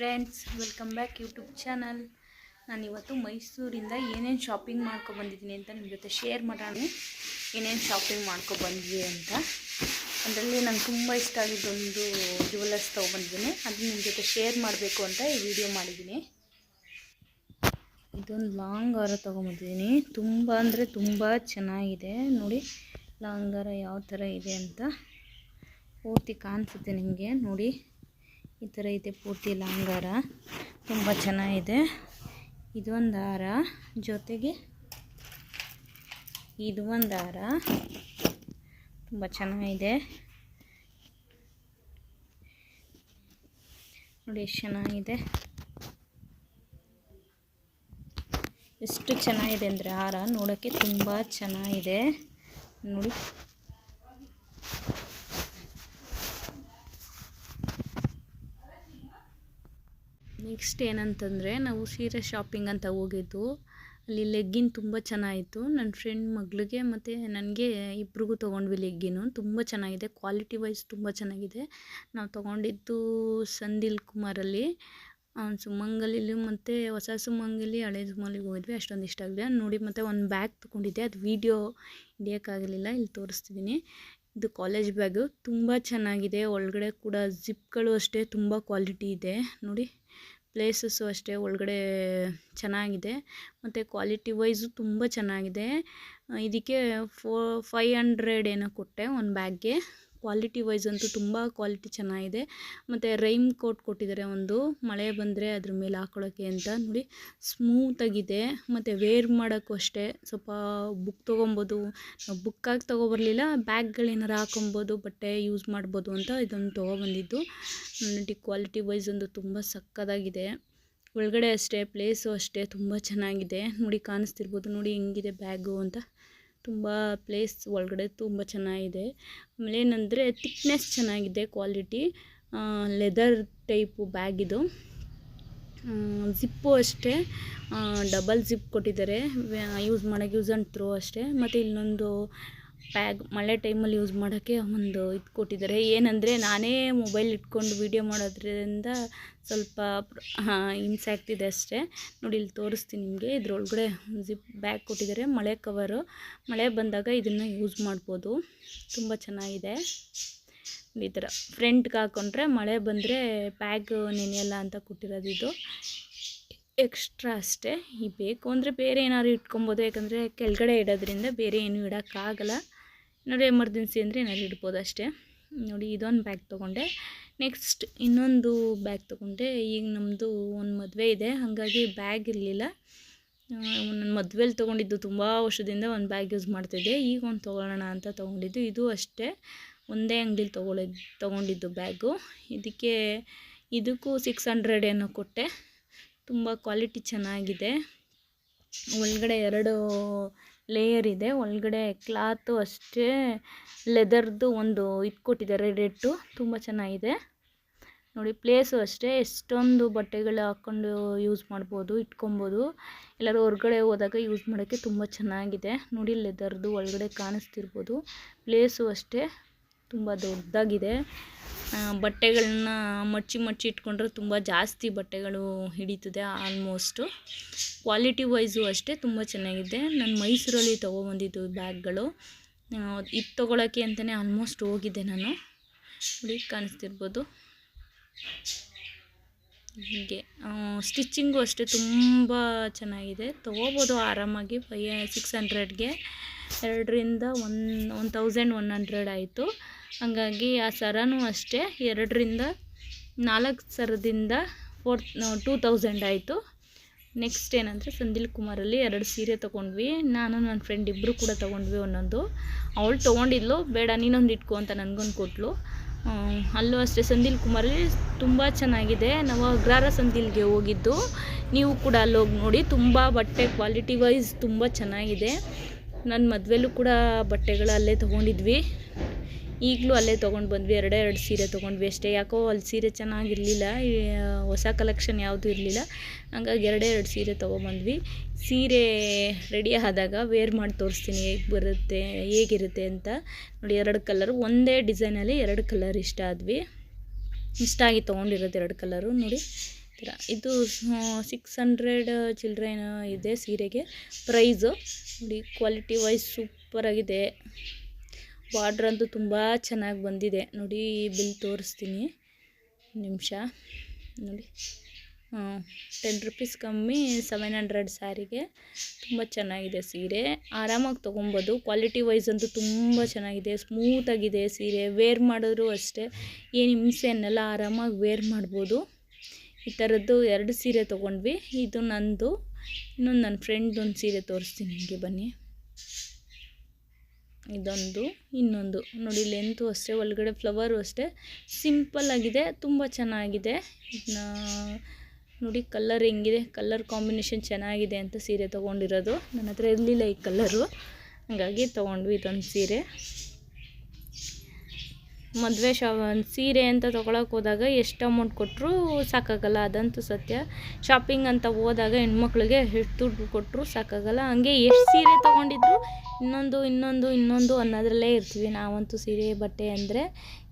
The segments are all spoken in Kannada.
Friends welcome back YouTube channel ನಾನಿವತ್ತು ಮೈಸೂರಿಂದ ಏನೇನು ಶಾಪಿಂಗ್ ಮಾಡ್ಕೊಬಂದಿದ್ದೀನಿ ಅಂತ ನಿಮ್ಮ ಜೊತೆ ಶೇರ್ ಮಾಡೋಣ. ಏನೇನು ಶಾಪಿಂಗ್ ಮಾಡ್ಕೊಬಂದ್ವಿ ಅಂತ. ಅದರಲ್ಲಿ ನಂಗೆ ತುಂಬ ಇಷ್ಟ ಆಗಿದ್ದೊಂದು ಜ್ಯುವೆಲ್ಲರ್ಸ್ ತೊಗೊಬಂದಿದ್ದೀನಿ ಅದನ್ನ ನಿಮ್ಮ ಜೊತೆ ಶೇರ್ ಮಾಡಬೇಕು ಅಂತ ಈ ವಿಡಿಯೋ ಮಾಡಿದ್ದೀನಿ. ಇದೊಂದು ಲಾಂಗ್ ಹಾರ ತೊಗೊಂಬಂದಿದ್ದೀನಿ ತುಂಬ ಅಂದರೆ ತುಂಬ ಚೆನ್ನಾಗಿದೆ. ನೋಡಿ ಲಾಂಗ್ ಹಾರ ಯಾವ ಥರ ಇದೆ ಅಂತ ಪೂರ್ತಿ ಕಾಣಿಸುತ್ತೆ ನಿಮಗೆ. ನೋಡಿ. ಈ ಥರ ಇದೆ ಪೂರ್ತಿ ಲಾಂಗ್ ಹಾರ ತುಂಬ ಚೆನ್ನಾಗಿದೆ. ಇದೊಂದು ಹಾರ. ಜೊತೆಗೆ ಇದು ಒಂದು ಹಾರ. ತುಂಬ ಚೆನ್ನಾಗಿದೆ. ನೋಡಿ ಎಷ್ಟು ಚೆನ್ನಾಗಿದೆ. ಎಷ್ಟು ಚೆನ್ನಾಗಿದೆ ಅಂದರೆ ಹಾರ ನೋಡೋಕ್ಕೆ ತುಂಬ ಚೆನ್ನಾಗಿದೆ. ನೋಡಿ. ನೆಕ್ಸ್ಟ್ ಏನಂತಂದರೆ ನಾವು ಸೀರೆ ಶಾಪಿಂಗ್ ಅಂತ ಹೋಗಿದ್ದು. ಅಲ್ಲಿ ಲೆಗ್ಗಿನ್ ತುಂಬ ಚೆನ್ನಾಗಿತ್ತು. ನನ್ನ ಫ್ರೆಂಡ್ ಮಗಳಿಗೆ ಮತ್ತು ನನಗೆ ಇಬ್ರಿಗೂ ತೊಗೊಂಡ್ವಿ ಲೆಗ್ಗಿನು ತುಂಬ ಚೆನ್ನಾಗಿದೆ. ಕ್ವಾಲಿಟಿ ವೈಸ್ ತುಂಬ ಚೆನ್ನಾಗಿದೆ. ನಾವು ತೊಗೊಂಡಿದ್ದು ಸಂದಿಲ್ ಕುಮಾರಲ್ಲಿ ಸುಮಂಗಲಿಲಿ ಮತ್ತು ಹೊಸ ಸುಮಂಗಲಿ ಹಳೆ ಸುಮಂಗಲಿಗೆ ಹೋಗಿದ್ವಿ. ಅಷ್ಟೊಂದು ಇಷ್ಟ ಆಗಿದೆ ನೋಡಿ ಮತ್ತು ಒಂದು ಬ್ಯಾಗ್ ತೊಗೊಂಡಿದ್ದೆ. ಅದು ವೀಡಿಯೋ ಹಿಡಿಯೋಕ್ಕಾಗಲಿಲ್ಲ. ಇಲ್ಲಿ ತೋರಿಸ್ತಿದ್ದೀನಿ ಇದು ಕಾಲೇಜ್ ಬ್ಯಾಗು ತುಂಬ ಚೆನ್ನಾಗಿದೆ. ಒಳಗಡೆ ಕೂಡ ಜಿಪ್ಗಳು ಅಷ್ಟೇ ತುಂಬ ಕ್ವಾಲಿಟಿ ಇದೆ. ನೋಡಿ. ಪ್ಲೇಸಸ್ಸು ಅಷ್ಟೇ ಒಳಗಡೆ ಚೆನ್ನಾಗಿದೆ. ಮತ್ತು ಕ್ವಾಲಿಟಿ ವೈಸು ತುಂಬ ಚೆನ್ನಾಗಿದೆ. ಇದಕ್ಕೆ ಫೋ ಫೈ ಹಂಡ್ರೆಡ್ ಏನೋ ಕೊಟ್ಟೆ ಒಂದು ಬ್ಯಾಗ್ಗೆ. ಕ್ವಾಲಿಟಿ ವೈಸ್ ಅಂತೂ ತುಂಬ ಕ್ವಾಲಿಟಿ ಚೆನ್ನಾಗಿದೆ. ಮತ್ತು ರೈಮ್ ಕೋಟ್ ಕೊಟ್ಟಿದ್ದಾರೆ ಒಂದು. ಮಳೆ ಬಂದರೆ ಅದ್ರ ಮೇಲೆ ಹಾಕೊಳ್ಳೋಕ್ಕೆ ಅಂತ ನೋಡಿ. ಸ್ಮೂತಾಗಿದೆ ಮತ್ತು ವೇರ್ ಮಾಡೋಕ್ಕೂ ಅಷ್ಟೇ. ಸ್ವಲ್ಪ ಬುಕ್ ತೊಗೊಬೋದು. ಬುಕ್ಕಾಗಿ ತೊಗೊಬರ್ಲಿಲ್ಲ ಬ್ಯಾಗ್ಗಳೇನಾರು ಹಾಕೊಬೋದು, ಬಟ್ಟೆ ಯೂಸ್ ಮಾಡ್ಬೋದು ಅಂತ ಇದೊಂದು ತೊಗೊಬಂದಿದ್ದು. ನೋಡಿ ಕ್ವಾಲಿಟಿ ವೈಸ್ ಒಂದು ತುಂಬ ಸಕ್ಕದಾಗಿದೆ. ಒಳಗಡೆ ಅಷ್ಟೇ ಪ್ಲೇಸು ಅಷ್ಟೇ ತುಂಬ ಚೆನ್ನಾಗಿದೆ. ನೋಡಿ ಕಾಣಿಸ್ತಿರ್ಬೋದು. ನೋಡಿ ಹೆಂಗಿದೆ ಬ್ಯಾಗು ಅಂತ. ತುಂಬ ಪ್ಲೇಸ್ ಒಳಗಡೆ ತುಂಬ ಚೆನ್ನಾಗಿದೆ. ಆಮೇಲೆ ಏನಂದರೆ ತಿಕ್ನೆಸ್ ಚೆನ್ನಾಗಿದೆ ಕ್ವಾಲಿಟಿ. ಲೆದರ್ ಟೈಪು ಇದು. ಜಿಪ್ಪು ಅಷ್ಟೇ. ಡಬಲ್ ಜಿಪ್ ಕೊಟ್ಟಿದ್ದಾರೆ. ಯೂಸ್ ಮಾಡೋಕ್ಕೆ ಯೂಸ್ ಆ್ಯಂಡ್ ಥ್ರೋ ಅಷ್ಟೇ. ಮತ್ತು ಇಲ್ಲೊಂದು ಬ್ಯಾಗ್ ಮಳೆ ಟೈಮಲ್ಲಿ ಯೂಸ್ ಮಾಡೋಕ್ಕೆ ಒಂದು ಇದು ಕೊಟ್ಟಿದ್ದಾರೆ. ಏನಂದರೆ ನಾನೇ ಮೊಬೈಲ್ ಇಟ್ಕೊಂಡು ವೀಡಿಯೋ ಮಾಡೋದ್ರಿಂದ ಸ್ವಲ್ಪ ಇನ್ಸ್ಯಾಕ್ಟ್ ಆಗ್ತಿದೆ ಅಷ್ಟೇ. ನೋಡಿ, ಇಲ್ಲಿ ತೋರಿಸ್ತೀನಿ ನಿಮಗೆ. ಇದ್ರೊಳಗಡೆ ಜಿಪ್ ಬ್ಯಾಗ್ ಕೊಟ್ಟಿದ್ದಾರೆ. ಮಳೆ ಕವರು ಮಳೆ ಬಂದಾಗ ಇದನ್ನು ಯೂಸ್ ಮಾಡ್ಬೋದು. ತುಂಬ ಚೆನ್ನಾಗಿದೆ. ಈ ಥರ ಫ್ರೆಂಟ್ಗೆ ಹಾಕ್ಕೊಂಡ್ರೆ ಮಳೆ ಬಂದರೆ ಬ್ಯಾಗ್ ನೆನೆಯಲ್ಲ ಅಂತ ಕೊಟ್ಟಿರೋದು ಇದು. ಎಕ್ಸ್ಟ್ರಾ ಅಷ್ಟೇ. ಈ ಬೇಕು ಅಂದರೆ ಬೇರೆ ಏನಾದ್ರು ಇಟ್ಕೊಬೋದು. ಯಾಕಂದರೆ ಕೆಳಗಡೆ ಇಡೋದ್ರಿಂದ ಬೇರೆ ಏನೂ ಇಡೋಕ್ಕಾಗಲ್ಲ. ನೋಡಿ ಎಮರ್ಜೆನ್ಸಿ ಅಂದರೆ ಏನಾದ್ರು ಇಡ್ಬೋದು ಅಷ್ಟೇ. ನೋಡಿ, ಇದೊಂದು ಬ್ಯಾಗ್ ತೊಗೊಂಡೆ. ನೆಕ್ಸ್ಟ್ ಇನ್ನೊಂದು ಬ್ಯಾಗ್ ತೊಗೊಂಡೆ. ಈಗ ನಮ್ಮದು ಒಂದು ಮದುವೆ ಇದೆ. ಹಾಗಾಗಿ ಬ್ಯಾಗ್ ಇರಲಿಲ್ಲ. ನನ್ನ ಮದುವೆಲಿ ತೊಗೊಂಡಿದ್ದು ತುಂಬ ವರ್ಷದಿಂದ ಒಂದು ಬ್ಯಾಗ್ ಯೂಸ್ ಮಾಡ್ತಿದ್ದೆ. ಈಗ ಒಂದು ತೊಗೊಳ್ಳೋಣ ಅಂತ ತೊಗೊಂಡಿದ್ದು. ಇದು ಅಷ್ಟೇ. ಒಂದೇ ಅಂಗಡಿಲಿ ತೊಗೊಳಿದ್ದು ತೊಗೊಂಡಿದ್ದು ಬ್ಯಾಗು ಇದಕ್ಕೆ, ಇದಕ್ಕೂ ಸಿಕ್ಸ್ ಹಂಡ್ರೆಡ್ ಏನೋ ಕೊಟ್ಟೆ. ತುಂಬ ಕ್ವಾಲಿಟಿ ಚೆನ್ನಾಗಿದೆ. ಒಳಗಡೆ ಎರಡು ಲೇಯರ್ ಇದೆ. ಒಳಗಡೆ ಕ್ಲಾತು ಅಷ್ಟೇ, ಲೆದರ್ದು ಒಂದು ಇದು ಕೊಟ್ಟಿದ್ದಾರೆ ರೆಡ್ಡು. ತುಂಬ ಚೆನ್ನಾಗಿದೆ. ನೋಡಿ, ಪ್ಲೇಸು ಅಷ್ಟೇ. ಎಷ್ಟೊಂದು ಬಟ್ಟೆಗಳು ಹಾಕ್ಕೊಂಡು ಯೂಸ್ ಮಾಡ್ಬೋದು, ಇಟ್ಕೊಬೋದು. ಎಲ್ಲರೂ ಹೊರಗಡೆ ಹೋದಾಗ ಯೂಸ್ ಮಾಡೋಕ್ಕೆ ತುಂಬ ಚೆನ್ನಾಗಿದೆ. ನೋಡಿ, ಲೆದರ್ದು ಒಳಗಡೆ ಕಾಣಿಸ್ತಿರ್ಬೋದು. ಪ್ಲೇಸು ಅಷ್ಟೇ. ತುಂಬ ದೊಡ್ಡದಾಗಿದೆ. ಬಟ್ಟೆಗಳನ್ನ ಮಡ್ಚಿ ಮಡ್ಚಿ ಇಟ್ಕೊಂಡ್ರೆ ತುಂಬ ಜಾಸ್ತಿ ಬಟ್ಟೆಗಳು ಹಿಡಿತದೆ ಆಲ್ಮೋಸ್ಟು ಕ್ವಾಲಿಟಿ ವೈಸು ಅಷ್ಟೇ ತುಂಬ ಚೆನ್ನಾಗಿದೆ. ನಾನು ಮೈಸೂರಲ್ಲಿ ತೊಗೊಬಂದಿದ್ದು ಬ್ಯಾಗ್ಗಳು. ಇದು ತೊಗೊಳಕ್ಕೆ ಅಂತಲೇ ಆಲ್ಮೋಸ್ಟ್ ಹೋಗಿದ್ದೆ ನಾನು. ನೋಡಿ ಕಾಣಿಸ್ತಿರ್ಬೋದು. ಹೀಗೆ ಸ್ಟಿಚ್ಚಿಂಗು ಅಷ್ಟೇ ತುಂಬ ಚೆನ್ನಾಗಿದೆ. ತೊಗೋಬೋದು ಆರಾಮಾಗಿ ಫೈ ಸಿಕ್ಸ್ ಹಂಡ್ರೆಡ್ಗೆ ಎರಡರಿಂದ one one thousand one hundred ಆಯಿತು. ಹಾಗಾಗಿ ಆ ಸರನೂ ಅಷ್ಟೇ, ಎರಡರಿಂದ ನಾಲ್ಕು ಸರದಿಂದ ಫೋರ್ ಟೂ ತೌಸಂಡ್ ಆಯಿತು. ನೆಕ್ಸ್ಟ್ ಏನಂದರೆ ಸಂದಿಲ್ ಕುಮಾರಲ್ಲಿ ಎರಡು ಸೀರೆ ತೊಗೊಂಡ್ವಿ. ನಾನು, ನನ್ನ ಫ್ರೆಂಡ್ ಇಬ್ಬರು ಕೂಡ ತೊಗೊಂಡ್ವಿ ಒಂದೊಂದು. ಅವಳು ತೊಗೊಂಡಿದ್ಲು, ಬೇಡ, ನೀನೊಂದು ಇಟ್ಕೊ ಅಂತ ನನಗೊಂದು ಕೊಟ್ಲು. ಅಲ್ಲೂ ಅಷ್ಟೇ, ಸಂದಿಲ್ ಕುಮಾರಲ್ಲಿ ತುಂಬ ಚೆನ್ನಾಗಿದೆ. ನಾವು ಅಗ್ರಾರ ಸಂದಿಲ್ಗೆ ಹೋಗಿದ್ದು. ನೀವು ಕೂಡ ಅಲ್ಲಿ ಹೋಗಿ ನೋಡಿ, ತುಂಬ ಬಟ್ಟೆ ಕ್ವಾಲಿಟಿ ವೈಸ್ ತುಂಬ ಚೆನ್ನಾಗಿದೆ. ನನ್ನ ಮದುವೆಲೂ ಕೂಡ ಬಟ್ಟೆಗಳು ಅಲ್ಲೇ ತೊಗೊಂಡಿದ್ವಿ. ಈಗಲೂ ಅಲ್ಲೇ ತೊಗೊಂಡು ಬಂದ್ವಿ. ಎರಡೇ ಎರಡು ಸೀರೆ ತೊಗೊಂಡ್ವಿ ಅಷ್ಟೇ. ಯಾಕೋ ಅಲ್ಲಿ ಸೀರೆ ಚೆನ್ನಾಗಿರಲಿಲ್ಲ. ಹೊಸ ಕಲೆಕ್ಷನ್ ಯಾವುದೂ ಇರಲಿಲ್ಲ. ಹಂಗಾಗಿ ಎರಡೇ ಎರಡು ಸೀರೆ ತೊಗೊಂಬಂದ್ವಿ ಸೀರೆ ರೆಡಿ ಆದಾಗ ವೇರ್ ಮಾಡಿ ತೋರಿಸ್ತೀನಿ. ಹೇಗೆ ಬರುತ್ತೆ, ಹೇಗಿರುತ್ತೆ ಅಂತ. ನೋಡಿ, ಎರಡು ಕಲರು ಒಂದೇ ಡಿಸೈನಲ್ಲಿ ಎರಡು ಕಲರ್ ಇಷ್ಟ ಆದ್ವಿ. ಇಷ್ಟ ಆಗಿ ತೊಗೊಂಡಿರೋದು ಎರಡು ಕಲರು ನೋಡಿ. ಥರ ಇದು ಸಿಕ್ಸ್ ಹಂಡ್ರೆಡ್ ಚಿಲ್ಡ್ರನ್ ಇದೆ ಸೀರೆಗೆ. ಪ್ರೈಸು ನೋಡಿ ಕ್ವಾಲಿಟಿ ವೈಸ್ ಸೂಪರಾಗಿದೆ ಬಾರ್ಡ್ರ್ ಅಂತೂ ತುಂಬ ಚೆನ್ನಾಗಿ ಬಂದಿದೆ. ನೋಡಿ ಬಿಲ್ ತೋರಿಸ್ತೀನಿ. ನಿಮಿಷ. ನೋಡಿ ಟೆನ್ ರುಪೀಸ್ ಕಮ್ಮಿ ಸೆವೆನ್ ಹಂಡ್ರೆಡ್ ಸ್ಯಾರಿಗೆ ತುಂಬ ಚೆನ್ನಾಗಿದೆ ಸೀರೆ. ಆರಾಮಾಗಿ ತೊಗೊಬೋದು. ಕ್ವಾಲಿಟಿ ವೈಸ್ ಅಂತೂ ತುಂಬ ಚೆನ್ನಾಗಿದೆ. ಸ್ಮೂತಾಗಿದೆ ಸೀರೆ. ವೇರ್ ಮಾಡಿದ್ರು ಅಷ್ಟೇ. ಏನು ಹಿಂಸೆ ಅನ್ನಲ್ಲ, ಆರಾಮಾಗಿ ವೇರ್ ಮಾಡ್ಬೋದು. ಈ ಥರದ್ದು ಎರಡು ಸೀರೆ ತೊಗೊಂಡ್ವಿ. ಇದು ನಂದು. ಇನ್ನೊಂದು ನನ್ನ ಫ್ರೆಂಡ್ ಸೀರೆ ತೋರಿಸ್ತೀನಿ ನಿಮಗೆ ಬನ್ನಿ. ಇದೊಂದು, ಇನ್ನೊಂದು. ನೋಡಿ ಲೆಂತು ಅಷ್ಟೇ, ಒಳಗಡೆ ಫ್ಲವರು ಅಷ್ಟೇ. ಸಿಂಪಲ್ ಆಗಿದೆ, ತುಂಬ ಚೆನ್ನಾಗಿದೆ. ಇದನ್ನ ನೋಡಿ ಕಲ್ಲರ್ ಹೆಂಗಿದೆ. ಕಲ್ಲರ್ ಕಾಂಬಿನೇಷನ್ ಚೆನ್ನಾಗಿದೆ ಅಂತ ಸೀರೆ ತೊಗೊಂಡಿರೋದು. ನನ್ನ ಹತ್ರ ಇರಲಿಲ್ಲ ಈ ಕಲ್ಲರು ಹಾಗಾಗಿ ತೊಗೊಂಡ್ವಿ ಇದೊಂದು ಸೀರೆ. ಮದುವೆ ಶಾ, ಸೀರೆ ಅಂತ ತೊಗೊಳಕ್ಕೆ ಹೋದಾಗ ಎಷ್ಟು ಅಮೌಂಟ್ ಕೊಟ್ಟರು ಸಾಕಾಗಲ್ಲ, ಅದಂತೂ ಸತ್ಯ. ಶಾಪಿಂಗ್ ಅಂತ ಹೋದಾಗ ಹೆಣ್ಮಕ್ಳಿಗೆ ಎಷ್ಟು ದುಡ್ಡು ಕೊಟ್ಟರು ಸಾಕಾಗಲ್ಲ. ಹಂಗೆ ಎಷ್ಟು ಸೀರೆ ತೊಗೊಂಡಿದ್ರು ಇನ್ನೊಂದು ಇನ್ನೊಂದು ಇನ್ನೊಂದು ಅನ್ನೋದ್ರಲ್ಲೇ ಇರ್ತೀವಿ ನಾವಂತೂ ಸೀರೆ, ಬಟ್ಟೆ ಅಂದರೆ.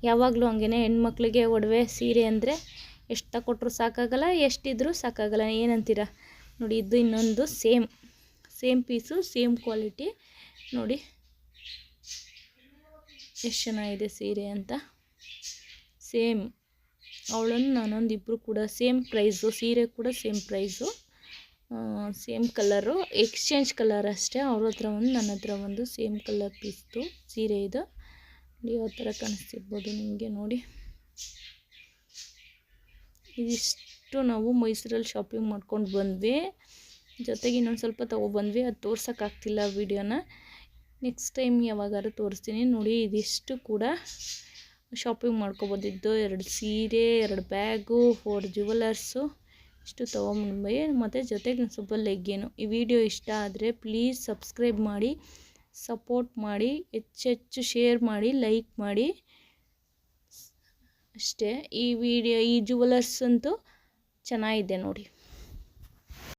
ಯಾವಾಗಲೂ ಹಂಗೆ ಹೆಣ್ಮಕ್ಳಿಗೆ ಒಡವೆ ಸೀರೆ ಅಂದರೆ ಎಷ್ಟು ತಗೊಟ್ರು ಸಾಕಾಗಲ್ಲ ಎಷ್ಟಿದ್ರೂ ಸಾಕಾಗಲ್ಲ. ಏನಂತೀರ? ನೋಡಿ, ಇದು ಇನ್ನೊಂದು same same piece, same quality ನೋಡಿ. ಎಷ್ಟು ಚೆನ್ನಾಗಿದೆ ಸೀರೆ ಅಂತ? ಸೇಮ್. ಅವಳನ್ನು ನಾನೊಂದು ಇಬ್ಬರು ಕೂಡ ಸೇಮ್ ಪ್ರೈಸು ಸೀರೆ ಕೂಡ same price same colour exchange colour ಅಷ್ಟೇ. ಅವ್ರ ಹತ್ರ ಒಂದು, ನನ್ನ ಹತ್ರ ಒಂದು ಸೇಮ್ ಕಲರ್ ಪೀಸ್ದು ಸೀರೆ ಇದು. ಯಾವ ಥರ ಕಾಣಿಸ್ತಿರ್ಬೋದು ನಿಮಗೆ ನೋಡಿ. ಇದಿಷ್ಟು ನಾವು ಮೈಸೂರಲ್ಲಿ ಶಾಪಿಂಗ್ ಮಾಡ್ಕೊಂಡು ಬಂದ್ವಿ. ಜೊತೆಗೆ ಇನ್ನೊಂದು ಸ್ವಲ್ಪ ತೊಗೊಬಂದ್ವಿ ಅದು ತೋರ್ಸೋಕ್ಕಾಗ್ತಿಲ್ಲ ವೀಡಿಯೋನ ನೆಕ್ಸ್ಟ್ ಟೈಮ್ ಯಾವಾಗಾದ್ರೂ ತೋರಿಸ್ತೀನಿ. ನೋಡಿ, ಇದಿಷ್ಟು ಕೂಡ ಶಾಪಿಂಗ್ ಮಾಡ್ಕೊಬೋದಿದ್ದು. ಎರಡು ಸೀರೆ, ಎರಡು ಬ್ಯಾಗು ಫೋರ್ ಜುವೆಲರ್ಸು ಇಷ್ಟು ತೊಗೊಂಬಂದ್ವಿ ಮತ್ತು ಜೊತೆಗೆ ಸ್ವಲ್ಪ ಲೆಗ್ಗೇನು ಈ ವಿಡಿಯೋ ಇಷ್ಟ ಆದರೆ ಪ್ಲೀಸ್ ಸಬ್ಸ್ಕ್ರೈಬ್ ಮಾಡಿ ಸಪೋರ್ಟ್ ಮಾಡಿ ಹೆಚ್ಚೆಚ್ಚು ಶೇರ್ ಮಾಡಿ ಲೈಕ್ ಮಾಡಿ. ಅಷ್ಟೇ. ಈ ವಿಡಿಯೋ ಈ ಜುವೆಲರ್ಸ್ ಅಂತೂ ಚೆನ್ನಾಗಿದೆ ನೋಡಿ.